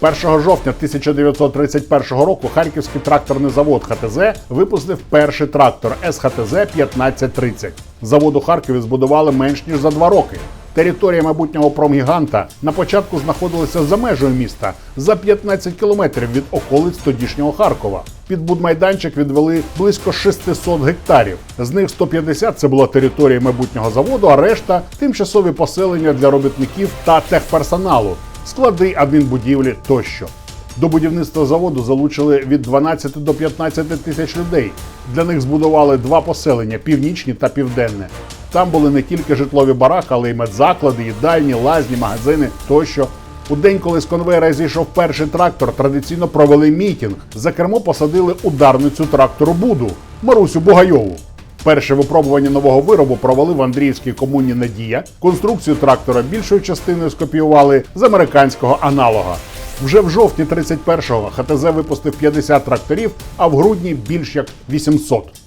1 жовтня 1931 року Харківський тракторний завод ХТЗ випустив перший трактор СХТЗ 1530. Завод у Харкові збудували менш ніж за два роки. Територія майбутнього промгіганта на початку знаходилася за межею міста за 15 кілометрів від околиць тодішнього Харкова. Під будмайданчик відвели близько 600 гектарів. З них 150 – це була територія майбутнього заводу, а решта тимчасові поселення для робітників та техперсоналу, склади, адмінбудівлі тощо. До будівництва заводу залучили від 12 до 15 тисяч людей. Для них збудували два поселення північні та південне. Там були не тільки житлові бараки, але й медзаклади, їдальні, лазні, магазини тощо. У день, коли з конвейера зійшов перший трактор, традиційно провели мітінг. За кермо посадили ударницю трактору Буду Марусю Бугайову. Перше випробування нового виробу провели в Андріївській комуні Надія. Конструкцію трактора більшою частиною скопіювали з американського аналога. Вже в жовтні 31-го ХТЗ випустив 50 тракторів, а в грудні більш як 800.